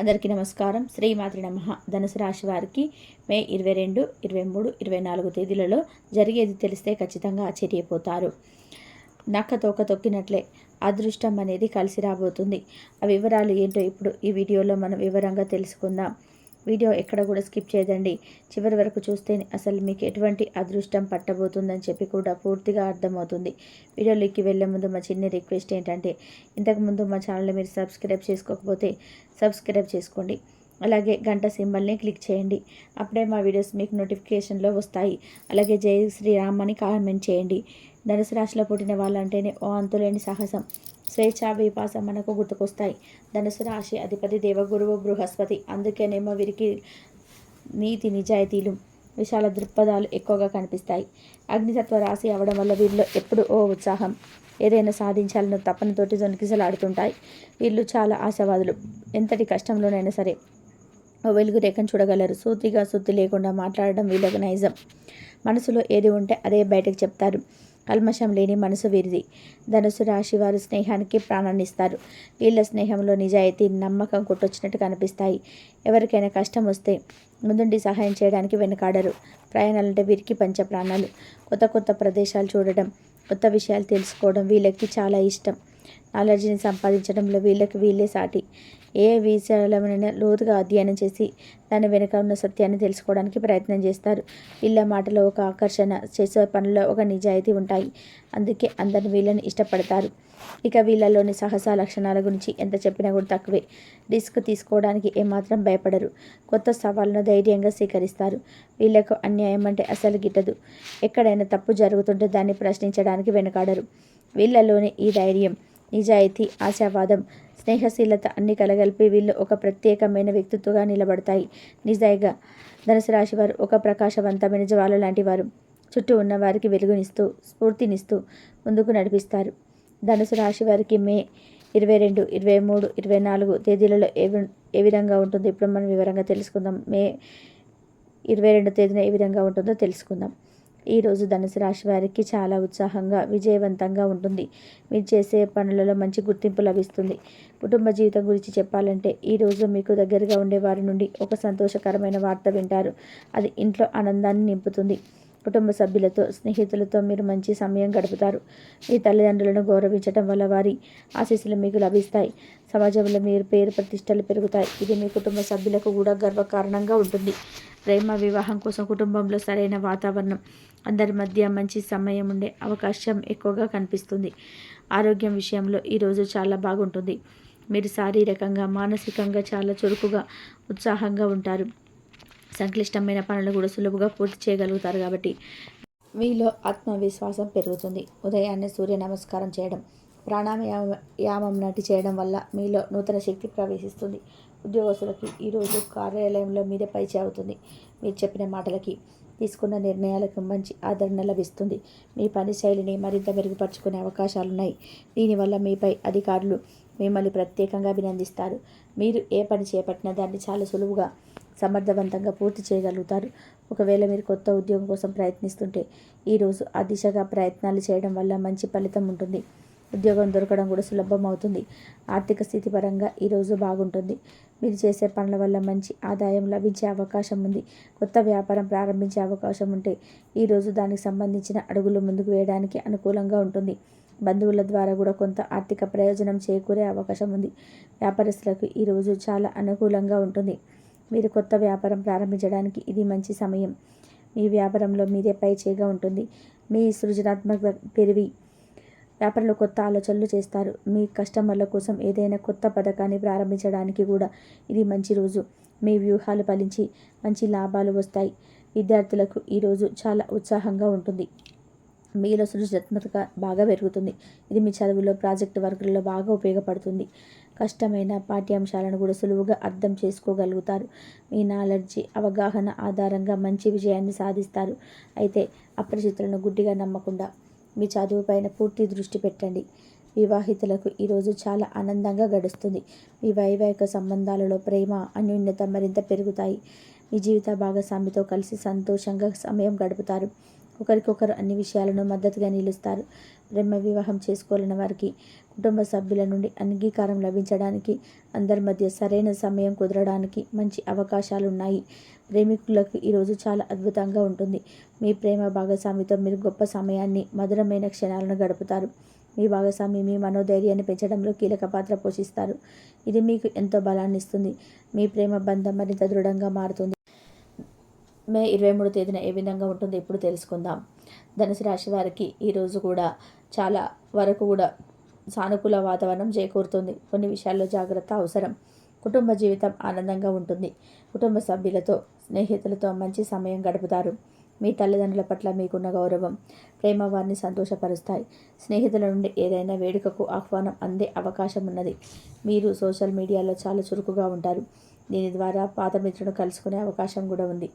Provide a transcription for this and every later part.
అందరికీ నమస్కారం. శ్రీమాతృ నమ. ధనుసు రాశి వారికి మే ఇరవై రెండు ఇరవై మూడు ఇరవై నాలుగు తేదీలలో జరిగేది తెలిస్తే ఖచ్చితంగా ఆశ్చర్యపోతారు. నక్క తోక తొక్కినట్లే అదృష్టం అనేది కలిసి రాబోతుంది. ఆ వివరాలు ఏంటో ఇప్పుడు ఈ వీడియోలో మనం వివరంగా తెలుసుకుందాం. వీడియో ఎక్కడ కూడా స్కిప్ చేయదండి. చివరి వరకు చూస్తే అసలు మీకు ఎటువంటి అదృష్టం పట్టబోతుందని చెప్పి కూడా పూర్తిగా అర్థమవుతుంది. వీడియోలోకి వెళ్ళే ముందు మా చిన్న రిక్వెస్ట్ ఏంటంటే ఇంతకుముందు మా ఛానల్ని మీరు సబ్స్క్రైబ్ చేసుకోకపోతే సబ్స్క్రైబ్ చేసుకోండి. అలాగే గంట సింబల్ని క్లిక్ చేయండి. అప్పుడే మా వీడియోస్ మీకు నోటిఫికేషన్లో వస్తాయి. అలాగే జై శ్రీరామ్ అని కామెంట్ చేయండి. ధనుసు రాశిలో పుట్టిన వాళ్ళంటేనే ఓ అంతులేని సాహసం. స్వేచ్ఛ విపాసం మనకు గుర్తుకొస్తాయి. ధనుసు రాశి అధిపతి దేవగురువు బృహస్పతి. అందుకేనేమో వీరికి నీతి నిజాయితీలు విశాల దృక్పథాలు ఎక్కువగా కనిపిస్తాయి. అగ్నితత్వ రాశి అవడం వల్ల వీరిలో ఎప్పుడు ఓ ఉత్సాహం ఏదైనా సాధించాలన్న తపనతోటి జొనికిసలాడుతుంటాయి. వీళ్ళు చాలా ఆశావాదులు. ఎంతటి కష్టంలోనైనా సరే ఓ వెలుగు రేఖను చూడగలరు. సూతిగా సుత్తి లేకుండా మాట్లాడడం వీళ్ళకు నైజం. మనసులో ఏది ఉంటే అదే బయటకు చెప్తారు. కల్మషం లేని మనసు వీరిది. ధనుసు రాశి వారు స్నేహానికి ప్రాణాన్నిస్తారు. వీళ్ళ స్నేహంలో నిజాయితీ నమ్మకం కొట్టొచ్చినట్టు కనిపిస్తాయి. ఎవరికైనా కష్టం వస్తే ముందుండి సహాయం చేయడానికి వెనకాడరు. ప్రయాణాలంటే వీరికి పంచ ప్రాణాలు. కొత్త కొత్త ప్రదేశాలు చూడడం కొత్త విషయాలు తెలుసుకోవడం వీళ్ళకి చాలా ఇష్టం. నాలెడ్జ్ని సంపాదించడంలో వీళ్ళకి వీళ్ళే సాటి. ఏ విషయాలైనా లోతుగా అధ్యయనం చేసి దాని వెనుక ఉన్న సత్యాన్ని తెలుసుకోవడానికి ప్రయత్నం చేస్తారు. వీళ్ళ మాటలో ఒక ఆకర్షణ చేసే పనుల్లో ఒక నిజాయితీ ఉంటాయి. అందుకే అందరిని వీళ్ళని ఇష్టపడతారు. ఇక వీళ్ళలోని సహస లక్షణాల గురించి ఎంత చెప్పినా కూడా తక్కువే. రిస్క్ తీసుకోవడానికి ఏమాత్రం భయపడరు. కొత్త సవాళ్ళను ధైర్యంగా స్వీకరిస్తారు. వీళ్ళకు అన్యాయం అంటే అసలు గిట్టదు. ఎక్కడైనా తప్పు జరుగుతుంటే దాన్ని ప్రశ్నించడానికి వెనుకాడరు. వీళ్ళలోని ఈ ధైర్యం నిజాయితీ ఆశావాదం స్నేహశీలత అన్ని కలగలిపి వీళ్ళు ఒక ప్రత్యేకమైన వ్యక్తిత్వంగా నిలబడతాయి. నిజాయిగా ధనుసు రాశి వారు ఒక ప్రకాశవంతమైన జ్వాల లాంటి వారు. చుట్టూ ఉన్న వారికి వెలుగునిస్తూ స్ఫూర్తినిస్తూ ముందుకు నడిపిస్తారు. ధనుసు రాశి వారికి మే ఇరవై రెండు ఇరవై మూడు ఇరవై నాలుగు తేదీలలో ఏ ఏ విధంగా ఉంటుందో ఇప్పుడు మనం వివరంగా తెలుసుకుందాం. మే ఇరవై రెండు తేదీన ఏ విధంగా ఉంటుందో తెలుసుకుందాం. ఈరోజు ధనుసు రాశి వారికి చాలా ఉత్సాహంగా విజయవంతంగా ఉంటుంది. మీరు చేసే పనులలో మంచి గుర్తింపు లభిస్తుంది. కుటుంబ జీవితం గురించి చెప్పాలంటే ఈరోజు మీకు దగ్గరగా ఉండే వారి నుండి ఒక సంతోషకరమైన వార్త వింటారు. అది ఇంట్లో ఆనందాన్ని నింపుతుంది. కుటుంబ సభ్యులతో స్నేహితులతో మీరు మంచి సమయం గడుపుతారు. మీ తల్లిదండ్రులను గౌరవించడం వల్ల వారి ఆశీస్సులు మీకు లభిస్తాయి. సమాజంలో మీరు పేరు ప్రతిష్టలు పెరుగుతాయి. ఇది మీ కుటుంబ సభ్యులకు కూడా గర్వకారణంగా ఉంటుంది. ప్రేమ వివాహం కోసం కుటుంబంలో సరైన వాతావరణం అందరి మధ్య మంచి సమయం ఉండే అవకాశం ఎక్కువగా కనిపిస్తుంది. ఆరోగ్యం విషయంలో ఈరోజు చాలా బాగుంటుంది. మీరు శారీరకంగా మానసికంగా చాలా చురుకుగా ఉత్సాహంగా ఉంటారు. సంక్లిష్టమైన పనులు కూడా సులువుగా పూర్తి చేయగలుగుతారు కాబట్టి. మీలో ఆత్మవిశ్వాసం పెరుగుతుంది. ఉదయాన్నే సూర్య నమస్కారం చేయడం ప్రాణాయామం నటి చేయడం వల్ల మీలో నూతన శక్తి ప్రవేశిస్తుంది. ఉద్యోగస్తులకి ఈరోజు కార్యాలయంలో మీద పైచే అవుతుంది మీరు చెప్పిన మాటలకి తీసుకున్న నిర్ణయాలకు మంచి ఆదరణ లభిస్తుంది. మీ పని శైలిని మరింత మెరుగుపరుచుకునే అవకాశాలున్నాయి. దీనివల్ల మీపై అధికారులు మిమ్మల్ని ప్రత్యేకంగా అభినందిస్తారు. మీరు ఏ పని చేపట్టినా దాన్ని చాలా సులువుగా సమర్థవంతంగా పూర్తి చేయగలుగుతారు. ఒకవేళ మీరు కొత్త ఉద్యోగం కోసం ప్రయత్నిస్తుంటే ఈరోజు ఆ దిశగా ప్రయత్నాలు చేయడం వల్ల మంచి ఫలితం ఉంటుంది. ఉద్యోగం దొరకడం కూడా సులభం అవుతుంది. ఆర్థిక స్థితి పరంగా ఈరోజు బాగుంటుంది. మీరు చేసే పనుల వల్ల మంచి ఆదాయం లభించే అవకాశం ఉంది. కొత్త వ్యాపారం ప్రారంభించే అవకాశం ఉంటే ఈరోజు దానికి సంబంధించిన అడుగులు ముందుకు వేయడానికి అనుకూలంగా ఉంటుంది. బంధువుల ద్వారా కూడా కొంత ఆర్థిక ప్రయోజనం చేకూరే అవకాశం ఉంది. వ్యాపారస్తులకు ఈరోజు చాలా అనుకూలంగా ఉంటుంది. మీరు కొత్త వ్యాపారం ప్రారంభించడానికి ఇది మంచి సమయం. మీ వ్యాపారంలో మీరే పై చేగా ఉంటుంది. మీ సృజనాత్మక పెరిగి వ్యాపారులు కొత్త ఆలోచనలు చేస్తారు. మీ కస్టమర్ల కోసం ఏదైనా కొత్త పథకాన్ని ప్రారంభించడానికి కూడా ఇది మంచి రోజు. మీ వ్యూహాలు ఫలించి మంచి లాభాలు వస్తాయి. విద్యార్థులకు ఈరోజు చాలా ఉత్సాహంగా ఉంటుంది. మీలో సృజనాత్మకత బాగా పెరుగుతుంది. ఇది మీ చదువులో ప్రాజెక్ట్ వర్క్లలో బాగా ఉపయోగపడుతుంది. కష్టమైన పాఠ్యాంశాలను కూడా సులువుగా అర్థం చేసుకోగలుగుతారు. మీ నాలెడ్జి అవగాహన ఆధారంగా మంచి విజయాన్ని సాధిస్తారు. అయితే అప్రచితులను గుడ్డిగా నమ్మకుండా మీ చదువుపైన పూర్తి దృష్టి పెట్టండి. వివాహితులకు ఈరోజు చాలా ఆనందంగా గడుస్తుంది. మీ వైవాహిక సంబంధాలలో ప్రేమ అన్యోన్యత మరింత పెరుగుతాయి. మీ జీవిత భాగస్వామితో కలిసి సంతోషంగా సమయం గడుపుతారు. ఒకరికొకరు అన్ని విషయాలను మద్దతుగా నిలుస్తారు. ప్రేమ వివాహం చేసుకోలేని వారికి కుటుంబ సభ్యుల నుండి అంగీకారం లభించడానికి అందరి మధ్య సరైన సమయం కుదరడానికి మంచి అవకాశాలు ఉన్నాయి ప్రేమికులకు ఈరోజు చాలా అద్భుతంగా ఉంటుంది. మీ ప్రేమ భాగస్వామితో మీరు గొప్ప సమయాన్ని మధురమైన క్షణాలను గడుపుతారు. మీ భాగస్వామి మీ మనోధైర్యాన్ని పెంచడంలో కీలక పాత్ర పోషిస్తారు. ఇది మీకు ఎంతో బలాన్ని ఇస్తుంది మీ ప్రేమ బంధం మరింత దృఢంగా మారుతుంది. మే ఇరవై మూడు తేదీన ఏ విధంగా ఉంటుందో ఇప్పుడు తెలుసుకుందాం. ధనుసు రాశి వారికి ఈరోజు కూడా చాలా వరకు కూడా సానుకూల వాతావరణం చేకూరుతుంది. కొన్ని విషయాల్లో జాగ్రత్త అవసరం. కుటుంబ జీవితం ఆనందంగా ఉంటుంది. కుటుంబ సభ్యులతో స్నేహితులతో మంచి సమయం గడుపుతారు. మీ తల్లిదండ్రుల పట్ల మీకున్న గౌరవం ప్రేమ వారిని సంతోషపరుస్తాయి. స్నేహితుల నుండి ఏదైనా వేడుకకు ఆహ్వానం అందే అవకాశం ఉన్నది. మీరు సోషల్ మీడియాలో చాలా చురుకుగా ఉంటారు. దీని ద్వారా పాత మిత్రులను కలుసుకునే అవకాశం కూడా ఉంది.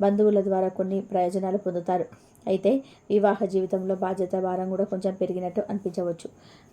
బంధువుల ద్వారా కొన్ని ప్రయోజనాలు పొందుతారు. అయితే వివాహ జీవితంలో బాధ్యత భారం కూడా కొంచెం పెరిగినట్టు అనిపించవచ్చు.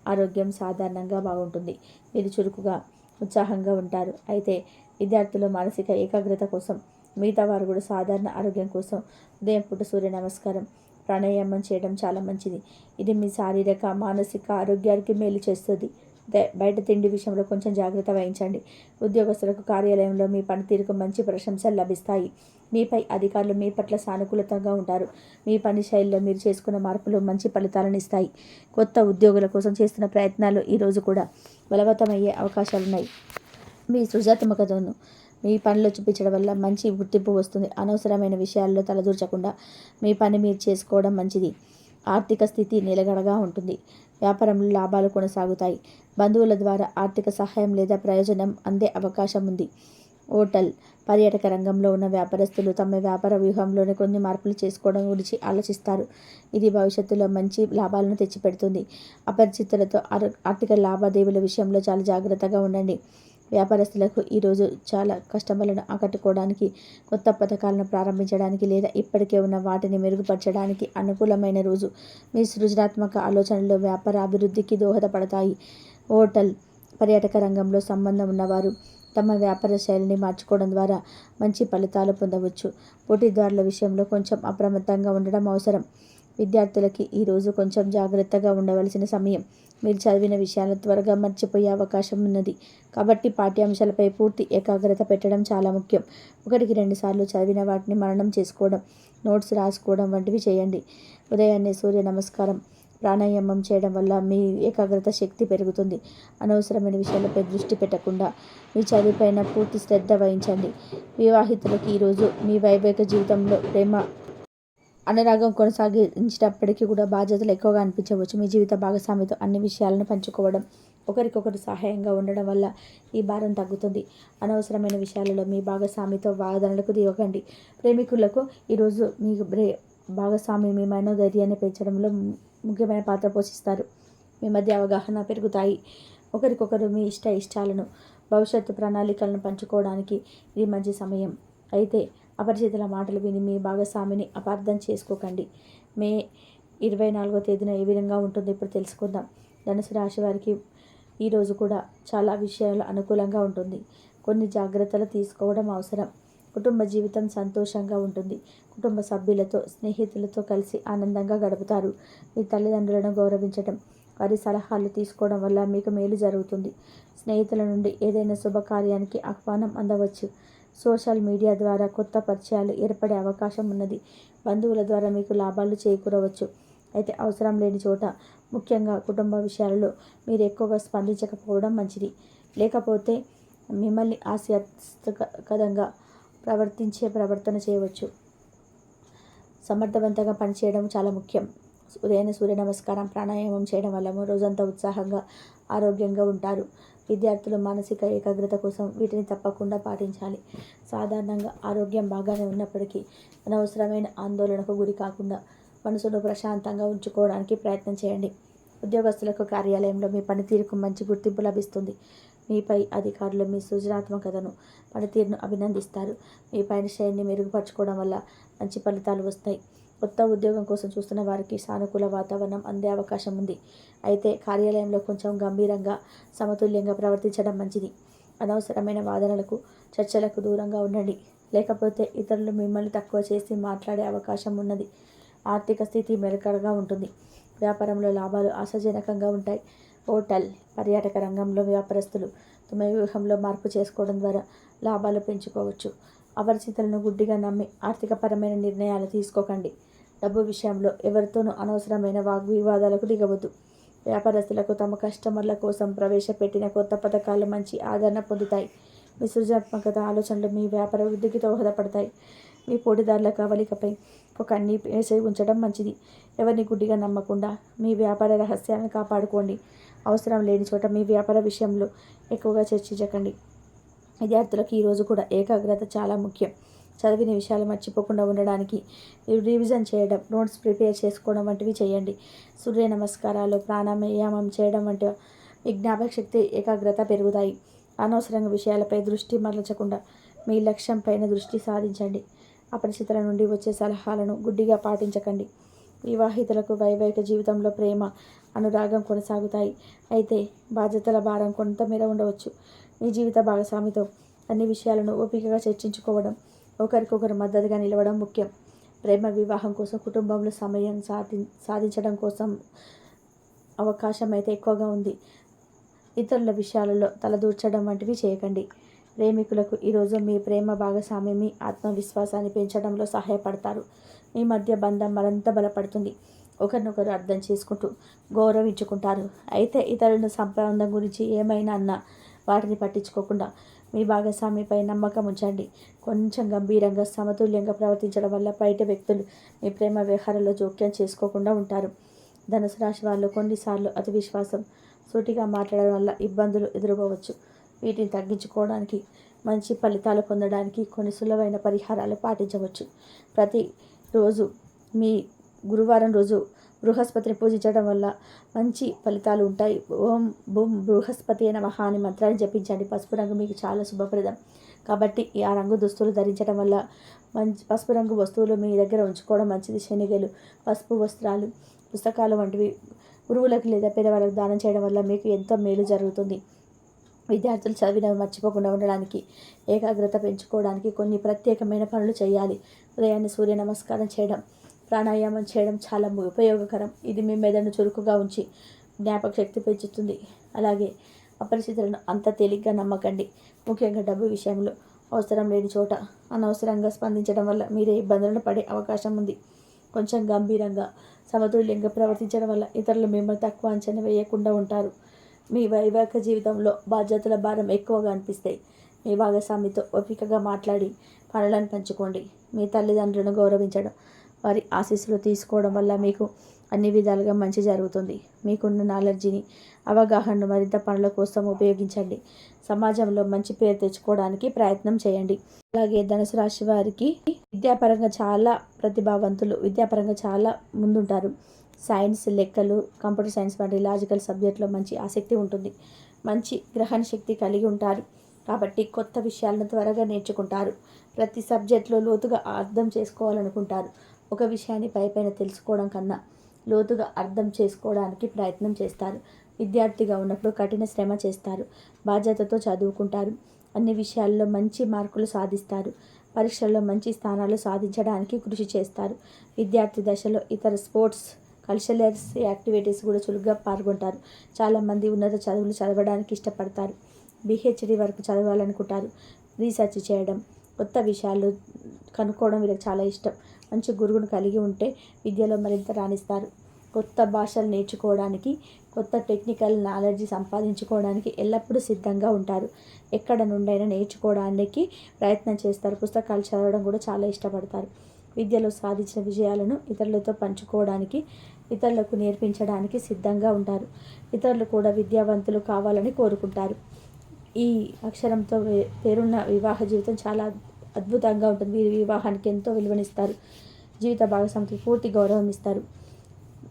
ఆరోగ్యం సాధారణంగా బాగుంటుంది. మీరు చురుకుగా ఉత్సాహంగా ఉంటారు. అయితే విద్యార్థులు మానసిక ఏకాగ్రత కోసం మిగతా వారు కూడా సాధారణ ఆరోగ్యం కోసం ఉదయం పూట సూర్య నమస్కారం ప్రాణాయామం చేయడం చాలా మంచిది. ఇది మీ శారీరక మానసిక ఆరోగ్యానికి మేలు చేస్తుంది. బయట తిండి విషయంలో కొంచెం జాగ్రత్త వహించండి. ఉద్యోగస్తులకు కార్యాలయంలో మీ పనితీరుకు మంచి ప్రశంసలు లభిస్తాయి. మీపై అధికారులు మీ పట్ల సానుకూలతంగా ఉంటారు. మీ పని శైలిలో మీరు చేసుకున్న మార్పులు మంచి ఫలితాలను ఇస్తాయి. కొత్త ఉద్యోగుల కోసం చేస్తున్న ప్రయత్నాలు ఈరోజు కూడా బలవత్తమయ్యే అవకాశాలున్నాయి. మీ సృజాత్మకతను మీ పనిలో చూపించడం వల్ల మంచి గుర్తింపు వస్తుంది. అనవసరమైన విషయాల్లో తలదూర్చకుండా మీ పని మీరు చేసుకోవడం మంచిది. ఆర్థిక స్థితి నిలగడగా ఉంటుంది. వ్యాపారంలో లాభాలు కొనసాగుతాయి. బంధువుల ద్వారా ఆర్థిక సహాయం లేదా ప్రయోజనం అందే అవకాశం ఉంది. హోటల్ పర్యాటక రంగంలో ఉన్న వ్యాపారస్తులు తమ వ్యాపార వ్యూహంలోనే కొన్ని మార్పులు చేసుకోవడం గురించి ఆలోచిస్తారు. ఇది భవిష్యత్తులో మంచి లాభాలను తెచ్చిపెడుతుంది. అపరిచితులతో ఆర్- ఆర్థిక లావాదేవీల విషయంలో చాలా జాగ్రత్తగా ఉండండి. వ్యాపారస్తులకు ఈరోజు చాలా కస్టమర్లను ఆకట్టుకోవడానికి కొత్త పథకాలను ప్రారంభించడానికి లేదా ఇప్పటికే ఉన్న వాటిని మెరుగుపరచడానికి అనుకూలమైన రోజు. మీ సృజనాత్మక ఆలోచనలు వ్యాపార అభివృద్ధికి దోహదపడతాయి. హోటల్ పర్యాటక రంగంలో సంబంధం ఉన్నవారు తమ వ్యాపార శైలిని మార్చుకోవడం ద్వారా మంచి ఫలితాలు పొందవచ్చు. పోటీదారుల విషయంలో కొంచెం అప్రమత్తంగా ఉండడం అవసరం. విద్యార్థులకి ఈరోజు కొంచెం జాగ్రత్తగా ఉండవలసిన సమయం. మీరు చదివిన విషయాలను త్వరగా మర్చిపోయే అవకాశం ఉన్నది. కాబట్టి పాఠ్యాంశాలపై పూర్తి ఏకాగ్రత పెట్టడం చాలా ముఖ్యం. ఒకటికి రెండుసార్లు చదివిన వాటిని మరణం చేసుకోవడం నోట్స్ రాసుకోవడం వంటివి చేయండి. ఉదయాన్నే సూర్య నమస్కారం ప్రాణాయామం చేయడం వల్ల మీ ఏకాగ్రత శక్తి పెరుగుతుంది. అనవసరమైన విషయాలపై దృష్టి పెట్టకుండా మీ చదువుపైన పూర్తి శ్రద్ధ వహించండి. వివాహితులకి ఈరోజు మీ వైవాహిక జీవితంలో ప్రేమ అనురాగం కొనసాగించినప్పటికీ కూడా బాధ్యతలు ఎక్కువగా అనిపించవచ్చు. మీ జీవిత భాగస్వామితో అన్ని విషయాలను పంచుకోవడం ఒకరికొకరు సహాయంగా ఉండడం వల్ల ఈ భారం తగ్గుతుంది. అనవసరమైన విషయాలలో మీ భాగస్వామితో వాదనలకు దిగకండి. ప్రేమికులకు ఈరోజు మీ బ్రే భాగస్వామి మీ మనోధైర్యాన్ని పెంచడంలో ముఖ్యమైన పాత్ర పోషిస్తారు. మీ మధ్య అవగాహన పెరుగుతాయి. ఒకరికొకరు మీ ఇష్ట ఇష్టాలను భవిష్యత్తు ప్రణాళికలను పంచుకోవడానికి ఇది మంచి సమయం. అయితే అపరిచితుల మాటలు విని మీ భాగస్వామిని అపార్థం చేసుకోకండి. మే ఇరవై నాలుగో తేదీన ఏ విధంగా ఉంటుందో ఇప్పుడు తెలుసుకుందాం. ధనుసు రాశి వారికి ఈరోజు కూడా చాలా విషయాలు అనుకూలంగా ఉంటుంది. కొన్ని జాగ్రత్తలు తీసుకోవడం అవసరం. కుటుంబ జీవితం సంతోషంగా ఉంటుంది. కుటుంబ సభ్యులతో స్నేహితులతో కలిసి ఆనందంగా గడుపుతారు. మీ తల్లిదండ్రులను గౌరవించడం వారి సలహాలు తీసుకోవడం వల్ల మీకు మేలు జరుగుతుంది. స్నేహితుల నుండి ఏదైనా శుభకార్యానికి ఆహ్వానం అందవచ్చు. సోషల్ మీడియా ద్వారా కొత్త పరిచయాలు ఏర్పడే అవకాశం ఉన్నది. బంధువుల ద్వారా మీకు లాభాలు చేకూరవచ్చు. అయితే అవసరం లేని చోట ముఖ్యంగా కుటుంబ విషయాలలో మీరు ఎక్కువగా స్పందించకపోవడం మంచిది. లేకపోతే మిమ్మల్ని హాస్యాస్పదంగా ప్రవర్తించే ప్రవర్తన చేయవచ్చు. సమర్థవంతంగా పనిచేయడం చాలా ముఖ్యం. ఉదయాన్నే సూర్య నమస్కారం ప్రాణాయామం చేయడం వల్ల రోజంతా ఉత్సాహంగా ఆరోగ్యంగా ఉంటారు. విద్యార్థులు మానసిక ఏకాగ్రత కోసం వీటిని తప్పకుండా పాటించాలి. సాధారణంగా ఆరోగ్యం బాగానే ఉన్నప్పటికీ అనవసరమైన ఆందోళనకు గురి కాకుండా మనసును ప్రశాంతంగా ఉంచుకోవడానికి ప్రయత్నం చేయండి. ఉద్యోగస్తులకు కార్యాలయంలో మీ పనితీరుకు మంచి గుర్తింపు లభిస్తుంది. మీపై అధికారులు మీ సృజనాత్మకతను పనితీరును అభినందిస్తారు. మీ పని శైలిని మెరుగుపరచుకోవడం వల్ల మంచి ఫలితాలు వస్తాయి. కొత్త ఉద్యోగం కోసం చూస్తున్న వారికి సానుకూల వాతావరణం అందే అవకాశం ఉంది. అయితే కార్యాలయంలో కొంచెం గంభీరంగా సమతుల్యంగా ప్రవర్తించడం మంచిది. అనవసరమైన వాదనలకు చర్చలకు దూరంగా ఉండండి. లేకపోతే ఇతరులు మిమ్మల్ని తక్కువ చేసి మాట్లాడే అవకాశం ఉన్నది. ఆర్థిక స్థితి మెరుకడగా ఉంటుంది. వ్యాపారంలో లాభాలు ఆశాజనకంగా ఉంటాయి. హోటల్ పర్యాటక రంగంలో వ్యాపారస్తులు తమ వ్యూహంలో మార్పు చేసుకోవడం ద్వారా లాభాలు పెంచుకోవచ్చు. అపరిచితులను గుడ్డిగా నమ్మి ఆర్థికపరమైన నిర్ణయాలు తీసుకోకండి. డబ్బు విషయంలో ఎవరితోనూ అనవసరమైన వాగ్వివాదాలకు దిగవద్దు. వ్యాపారస్తులకు తమ కస్టమర్ల కోసం ప్రవేశపెట్టిన కొత్త పథకాలు మంచి ఆదరణ పొందుతాయి. మీ సృజనాత్మకత ఆలోచనలు మీ వ్యాపార వృద్ధికి దోహదపడతాయి. మీ పోటీదారుల కవలికపై ఒక అన్ని వేసే ఉంచడం మంచిది. ఎవరిని గుడ్డిగా నమ్మకుండా మీ వ్యాపార రహస్యాలను కాపాడుకోండి. అవసరం లేని చోట మీ వ్యాపార విషయంలో ఎక్కువగా చర్చించకండి. విద్యార్థులకు ఈరోజు కూడా ఏకాగ్రత చాలా ముఖ్యం. చదివిన విషయాలు మర్చిపోకుండా ఉండడానికి రివిజన్ చేయడం నోట్స్ ప్రిపేర్ చేసుకోవడం వంటివి చేయండి. సూర్య నమస్కారాలు ప్రాణాయామం చేయడం వంటి మీ జ్ఞాపకశక్తి ఏకాగ్రత పెరుగుతాయి. అనవసరంగా విషయాలపై దృష్టి మరల్చకుండా మీ లక్ష్యం పైన దృష్టి సాధించండి అపరిచితుల నుండి వచ్చే సలహాలను గుడ్డిగా పాటించకండి. వివాహితులకు వైవాహిక జీవితంలో ప్రేమ అనురాగం కొనసాగుతాయి. అయితే బాధ్యతల భారం కొంతమేర ఉండవచ్చు. మీ జీవిత భాగస్వామితో అన్ని విషయాలను ఓపికగా చర్చించుకోవడం ఒకరికొకరు మద్దతుగా నిలవడం ముఖ్యం. ప్రేమ వివాహం కోసం కుటుంబంలో సమయం సాధి సాధించడం కోసం అవకాశం అయితే ఎక్కువగా ఉంది. ఇతరుల విషయాలలో తలదూర్చడం వంటివి చేయకండి. ప్రేమికులకు ఈరోజు మీ ప్రేమ భాగస్వామి మీ ఆత్మవిశ్వాసాన్ని పెంచడంలో సహాయపడతారు. మీ మధ్య బంధం మరింత బలపడుతుంది. ఒకరినొకరు అర్థం చేసుకుంటూ గౌరవించుకుంటారు. అయితే ఇతరుల సంబంధం గురించి ఏమైనా అన్నా వాటిని పట్టించుకోకుండా మీ భాగస్వామిపై నమ్మకం ఉంచండి. కొంచెం గంభీరంగా సమతుల్యంగా ప్రవర్తించడం వల్ల బయట వ్యక్తులు మీ ప్రేమ వ్యవహారంలో జోక్యం చేసుకోకుండా ఉంటారు. ధనుసు రాశి వాళ్ళు కొన్నిసార్లు అతి విశ్వాసం సూటిగా మాట్లాడడం వల్ల ఇబ్బందులు ఎదుర్కోవచ్చు. వీటిని తగ్గించుకోవడానికి మంచి ఫలితాలు పొందడానికి కొన్ని సులభమైన పరిహారాలు పాటించవచ్చు. ప్రతి రోజు మీ గురువారం రోజు బృహస్పతిని పూజించడం వల్ల మంచి ఫలితాలు ఉంటాయి. ఓం బుం బృహస్పతి అయిన మహాని మంత్రాన్ని జపించండి. పసుపు రంగు మీకు చాలా శుభప్రదం. కాబట్టి ఆ రంగు దుస్తులు ధరించడం వల్ల మంచి పసుపు రంగు వస్తువులు మీ దగ్గర ఉంచుకోవడం మంచిది. శనిగలు పసుపు వస్త్రాలు పుస్తకాలు వంటివి గురువులకు లేదా పేదవాళ్ళకు దానం చేయడం వల్ల మీకు ఎంతో మేలు జరుగుతుంది. విద్యార్థులు చదివినవి మర్చిపోకుండా ఉండడానికి ఏకాగ్రత పెంచుకోవడానికి కొన్ని ప్రత్యేకమైన పనులు చేయాలి. ఉదయాన్నే సూర్య నమస్కారం చేయడం ప్రాణాయామం చేయడం చాలా ఉపయోగకరం. ఇది మీ మెదడును చురుకుగా ఉంచి జ్ఞాపక శక్తి పెంచుతుంది. అలాగే అపరిచితులను అంత తేలిగ్గా నమ్మకండి. ముఖ్యంగా డబ్బు విషయంలో అవసరం లేని చోట అనవసరంగా స్పందించడం వల్ల మీరే ఇబ్బందులను పడే అవకాశం ఉంది. కొంచెం గంభీరంగా సమతుల్యంగా ప్రవర్తించడం వల్ల ఇతరులు మిమ్మల్ని తక్కువ అంచనా వేయకుండా ఉంటారు. మీ వైవాహిక జీవితంలో బాధ్యతల భారం ఎక్కువగా అనిపిస్తాయి మీ భాగస్వామితో ఓపికగా మాట్లాడి పనులను పంచుకోండి. మీ తల్లిదండ్రులను గౌరవించడం వారి ఆశీస్సులు తీసుకోవడం వల్ల మీకు అన్ని విధాలుగా మంచి జరుగుతుంది. మీకున్న నాలెడ్జిని అవగాహనను మరింత పనుల కోసం ఉపయోగించండి. సమాజంలో మంచి పేరు తెచ్చుకోవడానికి ప్రయత్నం చేయండి. అలాగే ధనుసు రాశి వారికి విద్యాపరంగా చాలా ప్రతిభావంతులు విద్యాపరంగా చాలా ముందుంటారు. సైన్స్ లెక్కలు కంప్యూటర్ సైన్స్ వంటి లాజికల్ సబ్జెక్ట్లో మంచి ఆసక్తి ఉంటుంది. మంచి గ్రహణ శక్తి కలిగి ఉంటారు. కాబట్టి కొత్త విషయాలను త్వరగా నేర్చుకుంటారు. ప్రతి సబ్జెక్ట్లో లోతుగా అర్థం చేసుకోవాలనుకుంటారు. ఒక విషయాన్ని పైపైన తెలుసుకోవడం కన్నా లోతుగా అర్థం చేసుకోవడానికి ప్రయత్నం చేస్తారు. విద్యార్థిగా ఉన్నప్పుడు కఠిన శ్రమ చేస్తారు. బాధ్యతతో చదువుకుంటారు. అన్ని విషయాల్లో మంచి మార్కులు సాధిస్తారు. పరీక్షల్లో మంచి స్థానాలు సాధించడానికి కృషి చేస్తారు. విద్యార్థి దశలో ఇతర స్పోర్ట్స్ కల్చరల్స్ యాక్టివిటీస్ కూడా చురుగ్గా పాల్గొంటారు. చాలామంది ఉన్నత చదువులు చదవడానికి ఇష్టపడతారు. బిహెచ్డి వరకు చదవాలనుకుంటారు. రీసెర్చ్ చేయడం కొత్త విషయాలు కనుక్కోవడం వీళ్ళకి చాలా ఇష్టం. మంచి గురువును కలిగి ఉంటే విద్యలో మరింత రాణిస్తారు. కొత్త భాషలు నేర్చుకోవడానికి కొత్త టెక్నికల్ నాలెడ్జ్ సంపాదించుకోవడానికి ఎల్లప్పుడూ సిద్ధంగా ఉంటారు. ఎక్కడ నుండైనా నేర్చుకోవడానికి ప్రయత్నం చేస్తారు. పుస్తకాలు చదవడం కూడా చాలా ఇష్టపడతారు. విద్యలో సాధించిన విజయాలను ఇతరులతో పంచుకోవడానికి ఇతరులకు నేర్పించడానికి సిద్ధంగా ఉంటారు. ఇతరులు కూడా విద్యావంతులు కావాలని కోరుకుంటారు. ఈ అక్షరంతో పేరున్న వివాహ జీవితం చాలా అద్భుతంగా ఉంటుంది. వీరి వివాహానికి ఎంతో విలువనిస్తారు. జీవిత భాగస్వామికి పూర్తి గౌరవం ఇస్తారు.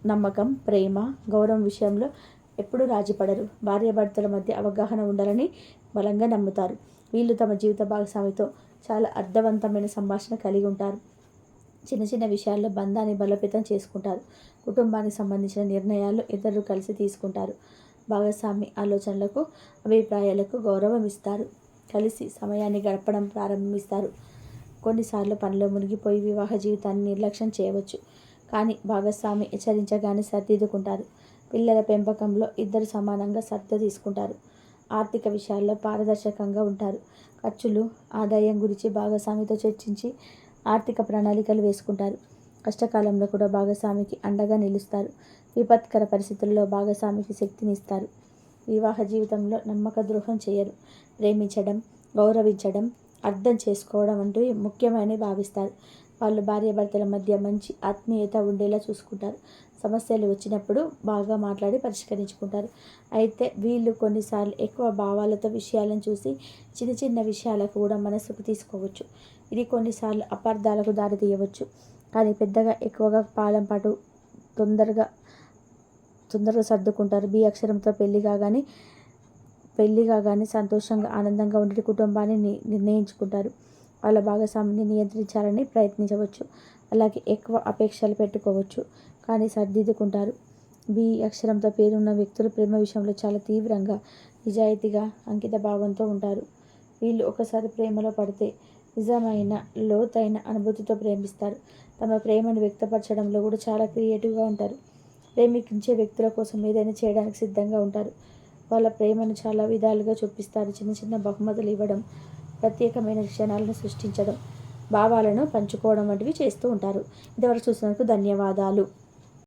నమ్మకం ప్రేమ గౌరవం విషయంలో ఎప్పుడూ రాజీపడరు. భార్యాభర్తల మధ్య అవగాహన ఉండాలని బలంగా నమ్ముతారు. వీళ్ళు తమ జీవిత భాగస్వామితో చాలా అర్థవంతమైన సంభాషణ కలిగి ఉంటారు. చిన్న చిన్న విషయాల్లో బంధాన్ని బలోపేతం చేసుకుంటారు. కుటుంబానికి సంబంధించిన నిర్ణయాలు ఇద్దరు కలిసి తీసుకుంటారు. భాగస్వామి ఆలోచనలకు అభిప్రాయాలకు గౌరవం ఇస్తారు. కలిసి సమయాన్ని గడపడం ప్రారంభిస్తారు. కొన్నిసార్లు పనిలో మునిగిపోయి వివాహ జీవితాన్ని నిర్లక్ష్యం చేయవచ్చు. కానీ భాగస్వామి హెచ్చరించగానే సర్దిద్దుకుంటారు. పిల్లల పెంపకంలో ఇద్దరు సమానంగా శ్రద్ధ తీసుకుంటారు. ఆర్థిక విషయాల్లో పారదర్శకంగా ఉంటారు. ఖర్చులు ఆదాయం గురించి భాగస్వామితో చర్చించి ఆర్థిక ప్రణాళికలు వేసుకుంటారు. కష్టకాలంలో కూడా భాగస్వామికి అండగా నిలుస్తారు. విపత్కర పరిస్థితుల్లో భాగస్వామికి శక్తినిస్తారు. వివాహ జీవితంలో నమ్మక ద్రోహం చేయరు. ప్రేమించడం గౌరవించడం అర్థం చేసుకోవడం వంటివి ముఖ్యమైనవి భావిస్తారు. వాళ్ళు భార్యాభర్తల మధ్య మంచి ఆత్మీయత ఉండేలా చూసుకుంటారు. సమస్యలు వచ్చినప్పుడు బాగా మాట్లాడి పరిష్కరించుకుంటారు. అయితే వీళ్ళు కొన్నిసార్లు ఎక్కువ భావాలతో విషయాలను చూసి చిన్న చిన్న విషయాలకు కూడా మనసుకు తీసుకోవచ్చు. ఇది కొన్నిసార్లు అపార్థాలకు దారితీయవచ్చు. కానీ పెద్దగా ఎక్కువగా పాలం పాటు తొందరగా తొందరగా సర్దుకుంటారు. బి అక్షరంతో పెళ్ళి కాగానే పెళ్ళి కాగానే సంతోషంగా ఆనందంగా ఉండే కుటుంబాన్ని ని- నిర్ణయించుకుంటారు. వాళ్ళ భాగస్వామిని నియంత్రించాలని ప్రయత్నించవచ్చు. అలాగే ఎక్కువ అపేక్షలు పెట్టుకోవచ్చు. కానీ సర్దిద్దుకుంటారు. బి అక్షరంతో పేరున్న వ్యక్తులు ప్రేమ విషయంలో చాలా తీవ్రంగా నిజాయితీగా అంకిత భావంతో ఉంటారు. వీళ్ళు ఒకసారి ప్రేమలో పడితే నిజమైన లోతైన అనుభూతితో ప్రేమిస్తారు. తమ ప్రేమను వ్యక్తపరచడంలో కూడా చాలా క్రియేటివ్గా ఉంటారు. ప్రేమించే వ్యక్తుల కోసం ఏదైనా చేయడానికి సిద్ధంగా ఉంటారు. వాళ్ళ ప్రేమను చాలా విధాలుగా చూపిస్తారు. చిన్న చిన్న బహుమతులు ఇవ్వడం ప్రత్యేకమైన క్షణాలను సృష్టించడం భావాలను పంచుకోవడం వంటివి చేస్తూ ఉంటారు. ఇంతవరకు చూసినందుకు ధన్యవాదాలు.